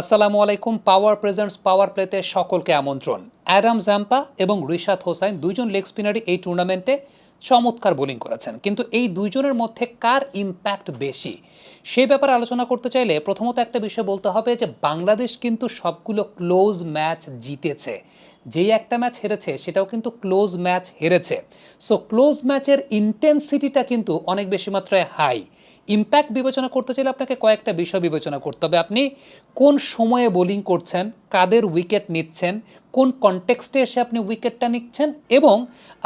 আসসালামু আলাইকুম পাওয়ার প্রেজেন্টস পাওয়ার প্লেতে সকলকে আমন্ত্রণ। অ্যাডাম জাম্পা এবং রিশাদ হোসাইন দুজন লেগ স্পিনারই এই টুর্নামেন্টে চমৎকার বোলিং করেছেন। কিন্তু এই দুইজনের মধ্যে কার ইম্প্যাক্ট বেশি? সেই ব্যাপারে আলোচনা করতে চাইলে প্রথমত একটা বিষয় বলতে হবে যে, বাংলাদেশ কিন্তু সবগুলো ক্লোজ ম্যাচ জিতেছে। যেই একটা ম্যাচ হেরেছে, সেটাও কিন্তু ক্লোজ ম্যাচ হেরেছে। সো ক্লোজ ম্যাচের ইন্টেন্সিটিটা কিন্তু অনেক বেশি মাত্রায় হাই ইম্প্যাক্ট বিবেচনা করতে চাইলে আপনাকে কয়েকটা বিষয় বিবেচনা করতে হবে। আপনি কোন সময়ে বোলিং করছেন, কাদের উইকেট নিচ্ছেন, কোন কনটেক্সটে এসে আপনি উইকেটটা নিচ্ছেন এবং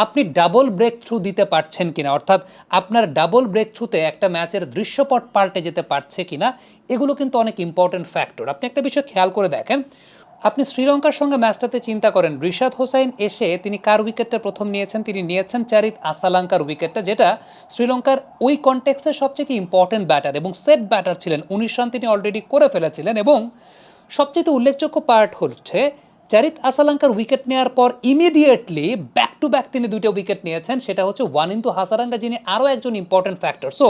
আপনি ডাবল ব্রেক থ্রু দিতে পারছেন কিনা। অর্থাৎ আপনার ডাবল ব্রেক থ্রুতে একটা ম্যাচের দৃশ্যপট পাল্টে যেতে পারছে কিনা, এগুলো কিন্তু অনেক ইম্পর্টেন্ট ফ্যাক্টর আপনি একটা বিষয় খেয়াল করে দেখেন আপনি শ্রীলঙ্কার সঙ্গে ম্যাচটাতে চিন্তা করেন। রিশাদ হোসাইন এসে তিনি কার উইকেটটা প্রথম নিয়েছেন? তিনি নিয়েছেন চারিত আসালাঙ্কার উইকেটটা, যেটা শ্রীলঙ্কার ওই কনটেক্সের সবচেয়ে ইম্পর্টেন্ট ব্যাটার এবং সেট ব্যাটার ছিলেন। উনিশ রান তিনি অলরেডি করে ফেলেছিলেন এবং সবচেয়ে উল্লেখযোগ্য পার্ট হচ্ছে চারিত আসালাঙ্কার উইকেট নেওয়ার পর ইমিডিয়েটলি ব্যাক টু ব্যাক তিনি দুইটা উইকেট নিয়েছেন, সেটা হচ্ছে ওয়ান ইন্টু হাসারাঙ্গা, যিনি আরও একজন important factor so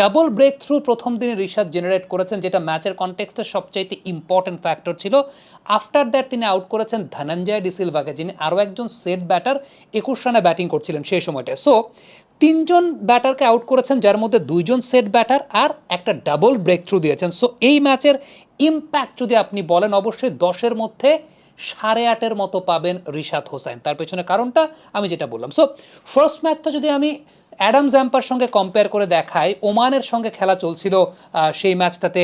double break through প্রথম দিনে রিশাদ জেনারেট করেছেন, যেটা ম্যাচের কনটেক্সটে সবচাইতে ইম্পর্টেন্ট ফ্যাক্টর ছিল। আফটার দ্যাট তিনি আউট করেছেন ধনঞ্জয় ডিসিলভাকে যিনি আরও একজন সেট ব্যাটার একুশ রানে ব্যাটিং করছিলেন সেই সময়টায়। সো তিনজন ব্যাটারকে আউট করেছেন, যার মধ্যে দুইজন সেট ব্যাটার আর একটা ডাবল ব্রেক থ্রু দিয়েছেন। সো এই ম্যাচের ইম্প্যাক্ট যদি আপনি বলেন, অবশ্যই দশের মধ্যে সাড়ে আটের মতো পাবেন রিশাদ হোসাইন তার পেছনে কারণটা আমি যেটা বললাম। সো ফার্স্ট ম্যাচটা যদি আমি অ্যাডাম জ্যাম্পার সঙ্গে কম্পেয়ার করে দেখাই, ওমানের সঙ্গে খেলা চলছিল সেই ম্যাচটাতে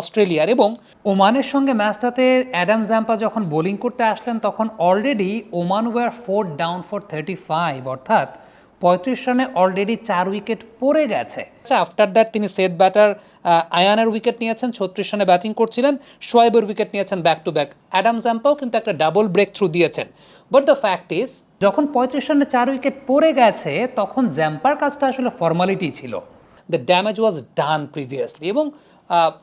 অস্ট্রেলিয়ার এবং ওমানের সঙ্গে ম্যাচটাতে অ্যাডাম জ্যাম্পা যখন বোলিং করতে আসলেন, তখন already Oman were four down for thirty five অর্থাৎ পঁয়ত্রিশ রানে অলরেডি চার উইকেট পড়ে গেছে। আচ্ছা আফটার দ্যাট তিনি সেট ব্যাটার আয়ানের উইকেট নিয়েছেন, ছত্রিশ রানে ব্যাটিং করছিলেন শোয়েবের উইকেট নিয়েছেন ব্যাক টু ব্যাক অ্যাডাম জ্যাম্পাও কিন্তু একটা ডাবল ব্রেক থ্রু দিয়েছেন। বাট দ্য ফ্যাক্ট ইজ যখন পঁয়ত্রিশ রানে চার উইকেট পড়ে গেছে, তখন জ্যাম্পার কাজটা আসলে ফর্মালিটি ছিল। The damage was done previously এবং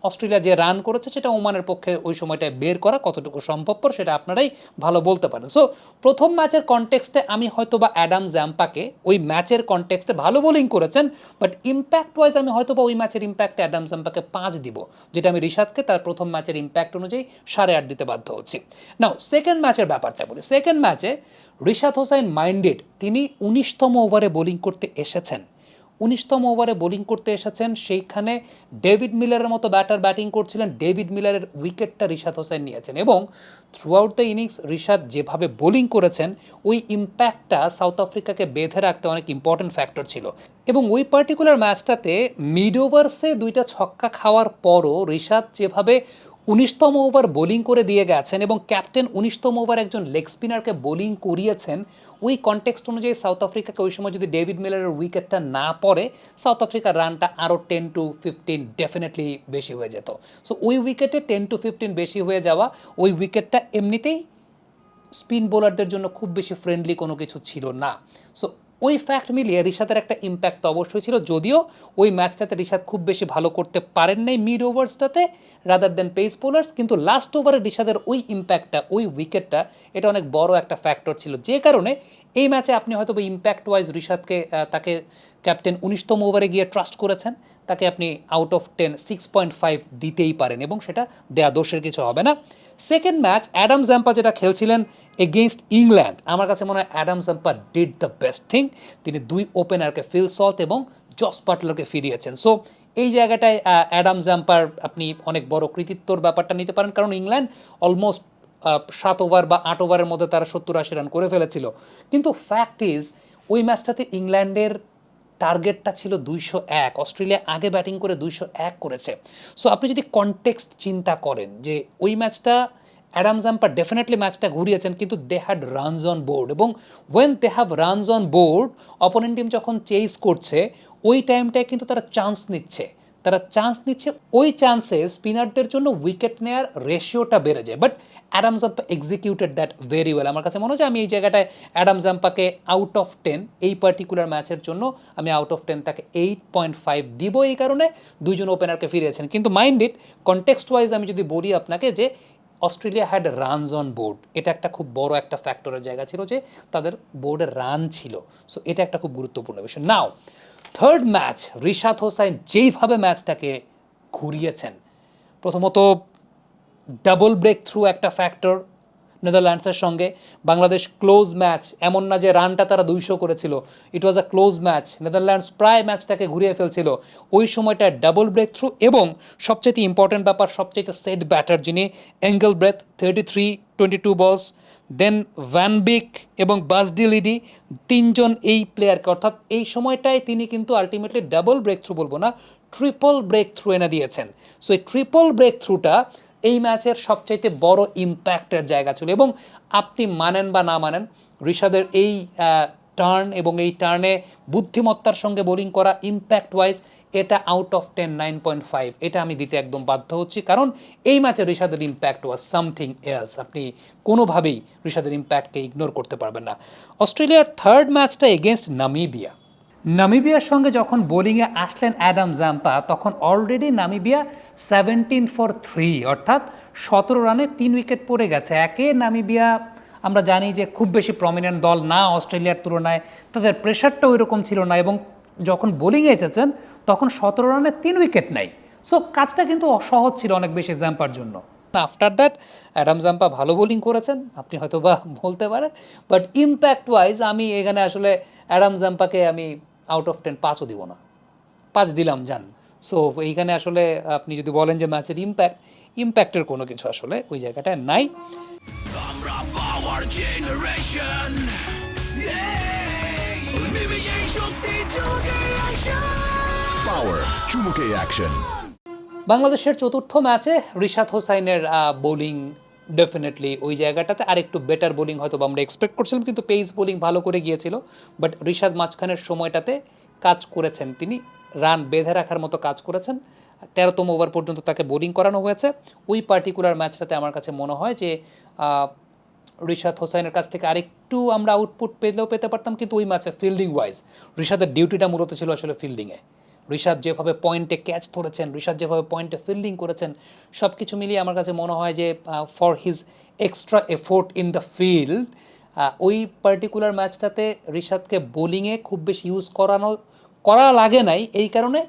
অস্ট্রেলিয়া যে রান করেছে সেটা ওমানের পক্ষে ওই সময়টায় বের করা কতটুকু সম্ভবপর সেটা আপনারাই ভালো বলতে পারেন। সো প্রথম ম্যাচের কনটেক্সটে আমি হয়তো বা অ্যাডাম জ্যাম্পাকে ওই ম্যাচের কনটেক্সটে ভালো বোলিং করেছেন বাট ইম্প্যাক্ট ওয়াইজ আমি হয়তো বা ওই ম্যাচের ইম্প্যাক্টে অ্যাডাম জ্যাম্পাকে পাঁচ দিব, যেটা আমি রিশাদকে তার প্রথম ম্যাচের ইম্প্যাক্ট অনুযায়ী সাড়ে আট দিতে বাধ্য হচ্ছি। নাও সেকেন্ড ম্যাচের ব্যাপারটা বলি। সেকেন্ড ম্যাচে রিশাদ হোসাইন মাইন্ডেড তিনি উনিশতম ওভারে বোলিং করতে এসেছেন। উনিশতম ওভারে বোলিং করতে এসেছেন সেইখানে ডেভিড মিলারের মতো ব্যাটার ব্যাটিং করছিলেন। ডেভিড মিলারের উইকেটটা রিশাদ হোসেন নিয়েছেন এবং throughout the innings Rishad যেভাবে বোলিং করেছেন, ওই ইম্প্যাক্টটা সাউথ আফ্রিকাকে বেঁধে রাখতে অনেক ইম্পর্টেন্ট ফ্যাক্টর ছিল। এবং ওই পার্টিকুলার ম্যাচটাতে মিড ওভার্সে দুইটা ছক্কা খাওয়ার পরও রিশাদ যেভাবে উনিশতম ওভার বোলিং করে দিয়ে গেছেন এবং ক্যাপ্টেন উনিশতম ওভার একজন লেগ স্পিনারকে বোলিং করিয়েছেন। ওই কনটেক্সট অনুযায়ী সাউথ আফ্রিকাকে ওই সময় যদি ডেভিড মিলারের উইকেটটা না পড়ে, সাউথ আফ্রিকার রানটা আরও টেন টু ফিফটিন ডেফিনেটলি বেশি হয়ে যেত। সো ওই উইকেটে টেন টু ফিফটিন বেশি হয়ে যাওয়া, ওই উইকেটটা এমনিতেই স্পিন বোলারদের জন্য খুব বেশি ফ্রেন্ডলি কোনো কিছু ছিল না। সো ওই ফ্যাক্ট মিলিয়ে রিশাদের একটা ইম্প্যাক্ট তো অবশ্যই ছিল। যদিও ওই ম্যাচটাতে রিশাদ খুব বেশি ভালো করতে পারেন নাই মিড ওভার্সটাতে রাদার দেন পেস বোলার্স কিন্তু লাস্ট ওভারে রিশাদের ওই ইম্প্যাক্টটা ওই উইকেটটা এটা অনেক বড় একটা ফ্যাক্টর ছিল। যে কারণে এই ম্যাচে আপনি হয়তো ইম্প্যাক্ট ওয়াইজ রিশাদকে তাকে ক্যাপ্টেন উনিশতম ওভারে গিয়ে ট্রাস্ট করেছেন, তাকে আপনি out of ten six point five দিতেই পারেন এবং সেটা দেয়া দোষের কিছু হবে না। সেকেন্ড ম্যাচ অ্যাডাম জাম্পা যেটা খেলছিলেন এগেইনস্ট ইংল্যান্ড আমার কাছে মনে হয় Adam Zampa did the best thing তিনি দুই ওপেনারকে ফিল সল্ট এবং জস পাটলারকে ফিরিয়েছেন। সো এই জায়গাটায় অ্যাডাম জাম্পার আপনি অনেক বড় কৃতিত্বর ব্যাপারটা নিতে পারেন, কারণ ইংল্যান্ড অলমোস্ট সাত ওভার বা আট ওভারের মধ্যে তারা সত্তর আশি রান করে ফেলেছিল। কিন্তু ফ্যাক্ট ইজ ওই ম্যাচটাতে ইংল্যান্ডের টার্গেটটা ছিল দুইশো এক। অস্ট্রেলিয়া আগে ব্যাটিং করে দুইশো এক করেছে। সো আপনি যদি কনটেক্সট চিন্তা করেন যে ওই ম্যাচটা অ্যাডাম জাম্পার ডেফিনেটলি ম্যাচটা ঘুরিয়েছেন, কিন্তু they had runs on board এবং when they have runs on board opponent team যখন চেস করছে, ওই টাইমটায় কিন্তু তারা চান্স নিচ্ছে। তারা চান্স নিচ্ছে, ওই চান্সে স্পিনারদের জন্য উইকেট নেওয়ার রেশিওটা বেড়ে যায়। But Adam Zampa executed that very well আমার কাছে মনে যে আমি এই জায়গাটায় অ্যাডাম জাম্পাকে আউট অফ টেন এই পার্টিকুলার ম্যাচের জন্য আমি আউট অফ টেন তাকে এইট পয়েন্ট ফাইভ দিব এই কারণে দুইজন ওপেনারকে ফিরিয়েছেন। কিন্তু মাইন্ড ইট কনটেক্সট ওয়াইজ আমি যদি বলি আপনাকে যে Australia had runs on board এটা একটা খুব বড় একটা ফ্যাক্টরের জায়গা ছিল যে তাদের বোর্ডে রান ছিল। সো এটা একটা খুব গুরুত্বপূর্ণ বিষয়। Now third match Rishad Hossain যেইভাবে ম্যাচটাকে ঘুরিয়েছেন প্রথমত ডাবল ব্রেক থ্রু একটা ফ্যাক্টর নেদারল্যান্ডসের সঙ্গে। বাংলাদেশ ক্লোজ ম্যাচ এমন না যে রানটা তারা দুইশো করেছিল। It was a close match Netherlands প্রায় ম্যাচটাকে ঘুরিয়ে ফেলছিল। ওই সময়টা ডাবল ব্রেক থ্রু এবং সবচেয়ে ইম্পর্টেন্ট ব্যাপার সবচেয়ে সেট ব্যাটার যিনি Engelbrecht thirty three twenty two balls then van Beek এবং বাসডিলিডি তিনজন এই প্লেয়ারকে অর্থাৎ এই সময়টায় তিনি কিন্তু আলটিমেটলি ডাবল ব্রেক থ্রু বলব না ট্রিপল ব্রেক থ্রু এনে দিয়েছেন। সো এই ট্রিপল ব্রেক থ্রুটা এই ম্যাচের সবচাইতে বড় ইম্প্যাক্টের জায়গা ছিল এবং আপনি মানেন বা না মানেন ঋষাদের এই টার্ন এবং এই টার্নে বুদ্ধিমত্তার সঙ্গে বোলিং করা ইম্প্যাক্ট ওয়াইজ এটা out of ten nine point five এটা আমি দিতে একদম বাধ্য হচ্ছি, কারণ এই ম্যাচে ঋষাদের ইম্প্যাক্ট ওয়াজ সামথিং এলস আপনি কোনোভাবেই ঋষাদের ইম্প্যাক্টকে ইগনোর করতে পারবেন না। অস্ট্রেলিয়ার থার্ড ম্যাচটা এগেনস্ট নামিবিয়া নামিবিয়ার সঙ্গে যখন বোলিংয়ে আসলেন অ্যাডাম জাম্পা তখন already Namibia seventeen for three অর্থাৎ সতেরো রানে তিন উইকেট পড়ে গেছে। একে নামিবিয়া, আমরা জানি যে খুব বেশি প্রমিনেন্ট দল না অস্ট্রেলিয়ার তুলনায়, তাদের প্রেশারটা ওই রকম ছিল না এবং যখন বোলিংয়ে এসেছেন, তখন সতেরো রানে তিন উইকেট নাই সো কাজটা কিন্তু সহজ ছিল অনেক বেশি জাম্পার জন্য। আফটার দ্যাট অ্যাডাম জাম্পা ভালো বোলিং করেছেন, আপনি হয়তো বা বলতে পারেন বাট ইম্প্যাক্ট ওয়াইজ আমি এখানে আসলে অ্যাডাম জাম্পাকে আমি আউট অফ টেন পাঁচও দিব না। পাঁচ দিলাম যান। সো এইখানে আসলে আপনি যদি বলেন যে ম্যাচের ইম্প্যাক্ট ইম্প্যাক্টের কোনো কিছু আসলে ওই জায়গাটায় নাই। বাংলাদেশের চতুর্থ ম্যাচে রিশাদ হোসাইনের বোলিং ডেফিনেটলি ওই জায়গাটাতে আরেকটু বেটার বোলিং হয়তো আমরা এক্সপেক্ট করছিলাম, কিন্তু পেস বোলিং ভালো করে গিয়েছিল। বাট রিশাদ মাঝখানের সময়টাতে কাজ করেছেন তিনি রান বেঁধে রাখার মতো কাজ করেছেন। তেরোতম ওভার পর্যন্ত তাকে বোলিং করানো হয়েছে। ওই পার্টিকুলার ম্যাচটাতে আমার কাছে মনে হয় যে রিশাদ হোসাইনের কাছ থেকে আরেকটু আমরা আউটপুট পেলেও পেতে পারতাম, কিন্তু ওই ম্যাচে ফিল্ডিং ওয়াইজ রিশাদের ডিউটিটা মূলত ছিল আসলে ফিল্ডিংয়ে ঋষাদ যেভাবে পয়েন্টে ক্যাচ ধরেছেন ঋষাদ যেভাবে পয়েন্টে ফিল্ডিং করেছেন সব কিছু মিলিয়ে আমার কাছে মনে হয় যে for his extra effort in the field ওই পার্টিকুলার ম্যাচটাতে ঋষাদকে বোলিংয়ে খুব বেশি ইউজ করানো, করা লাগে নাই। এই কারণে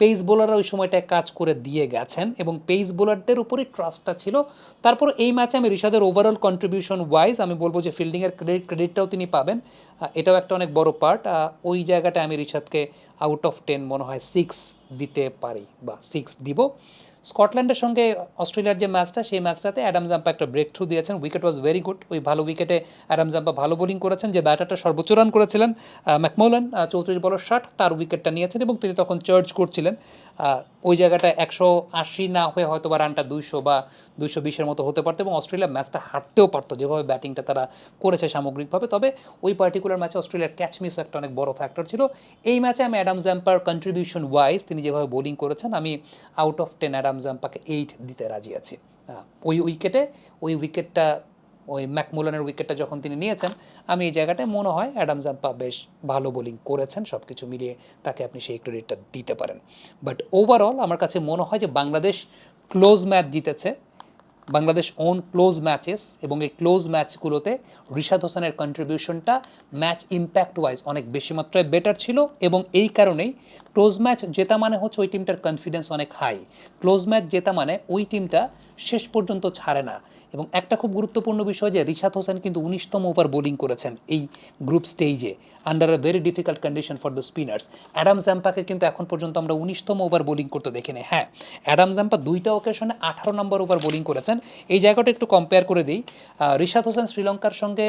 পেস বোলাররা ওই সময়টায় কাজ করে দিয়ে গেছেন এবং পেস বোলারদের উপরই ট্রাস্টটা ছিল। তারপর এই ম্যাচে আমি ঋষাদের ওভারঅল কন্ট্রিবিউশন ওয়াইজ আমি বলব যে ফিল্ডিংয়ের ক্রেডিট ক্রেডিটটাও তিনি পাবেন। এটাও একটা অনেক বড় পার্ট ওই জায়গাটায় আমি ঋষাদকে আউট অফ টেন মনে হয় সিক্স দিতে পারি বা সিক্স দিব। স্কটল্যান্ডের সঙ্গে অস্ট্রেলিয়ার যে ম্যাচটা, সেই ম্যাচটাতে অ্যাডাম জাম্পা একটা ব্রেক থ্রু দিয়েছেন। উইকেট ওয়াজ ভেরি গুড ওই ভালো উইকেটে অ্যাডাম জাম্পা ভালো বোলিং করেছেন, যে ব্যাটারটা সর্বোচ্চ রান করেছিলেন ম্যাকমোলান চৌত্রিশ বলের ষাট, তার উইকেটটা নিয়েছেন এবং তিনি তখন চার্জ করছিলেন। ওই জায়গাটা একশো আশি না হয়ে হয়তো বা রানটা দুইশো বা দুইশো বিশের মতো হতে পারতো এবং অস্ট্রেলিয়া ম্যাচটা হারতেও পারতো। যেভাবে ব্যাটিংটা তারা করেছে সামগ্রিকভাবে। তবে ওই পার্টিকুলার ম্যাচে অস্ট্রেলিয়ার ক্যাচ মিসও একটা অনেক বড় ফ্যাক্টর ছিল। এই ম্যাচে আমি অ্যাডাম জাম্পার কন্ট্রিবিউশন ওয়াইজ তিনি যেভাবে বোলিং করেছেন, আমি আউট অফ টেন অ্যাডাম জাম্পাকে এইট দিতে রাজি আছি। ওই উইকেটে ওই উইকেটটা ওই ম্যাকমুলানের উইকেটটা যখন তিনি নিয়েছেন, আমি এই জায়গাটায় মনে হয় অ্যাডাম জাম্পা বেশ ভালো বোলিং করেছেন সব কিছু মিলিয়ে তাকে আপনি সেই ক্রেডিটটা দিতে পারেন। বাট ওভারঅল আমার কাছে মনে হয় যে বাংলাদেশ ক্লোজ ম্যাচ জিতেছে, বাংলাদেশ ওন ক্লোজ ম্যাচেস এবং এই ক্লোজ ম্যাচগুলোতে রিশাদ হোসেনের কন্ট্রিবিউশনটা ম্যাচ ইম্প্যাক্ট ওয়াইজ অনেক বেশি মাত্রায় বেটার ছিল এবং এই কারণেই ক্লোজ ম্যাচ জেতা মানে হচ্ছে ওই টিমটার কনফিডেন্স অনেক হাই ক্লোজ ম্যাচ জেতা মানে ওই টিমটা শেষ পর্যন্ত ছাড়ে না। এবং একটা খুব গুরুত্বপূর্ণ বিষয় যে রিশাদ হোসেন কিন্তু উনিশতম ওভার বোলিং করেছেন এই গ্রুপ স্টেজে under a very difficult condition for the spinners Adam জ্যাম্পাকে কিন্তু এখন পর্যন্ত আমরা উনিশতম ওভার বোলিং করতে দেখিনি হ্যাঁ অ্যাডাম জ্যাম্পা দুইটা অকেশনে আঠারো নম্বর ওভার বোলিং করেছেন। এই জায়গাটা একটু কম্পেয়ার করে দিই। রিশাদ হোসেন শ্রীলঙ্কার সঙ্গে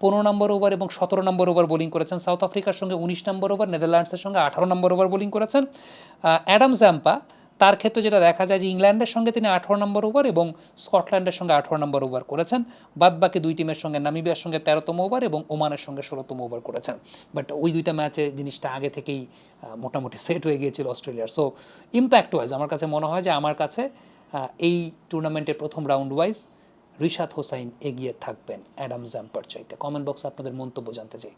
পনেরো নম্বর ওভার এবং সতেরো নম্বর ওভার বোলিং করেছেন। সাউথ আফ্রিকার সঙ্গে উনিশ নম্বর ওভার, নেদারল্যান্ডসের সঙ্গে আঠারো নম্বর ওভার বোলিং করেছেন। অ্যাডাম জ্যাম্পা তার ক্ষেত্রে যেটা দেখা যায় যে ইংল্যান্ডের সঙ্গে তিনি আঠারো নম্বর ওভার এবং স্কটল্যান্ডের সঙ্গে আঠারো নম্বর ওভার করেছেন। বাদ বাকি দুই টিমের সঙ্গে নামিবিয়ার সঙ্গে তেরোতম ওভার এবং ওমানের সঙ্গে ষোলোতম ওভার করেছেন। বাট ওই দুইটা ম্যাচে জিনিসটা আগে থেকেই মোটামুটি সেট হয়ে গিয়েছিল অস্ট্রেলিয়ার। সো ইম্প্যাক্ট ওয়াইজ আমার কাছে মনে হয় যে আমার কাছে এই টুর্নামেন্টের প্রথম রাউন্ড ওয়াইজ রিশাদ হোসাইন এগিয়ে থাকবেন অ্যাডাম জাম্পার চাইতে। কমেন্ট বক্সে আপনাদের মন্তব্য জানতে চাই।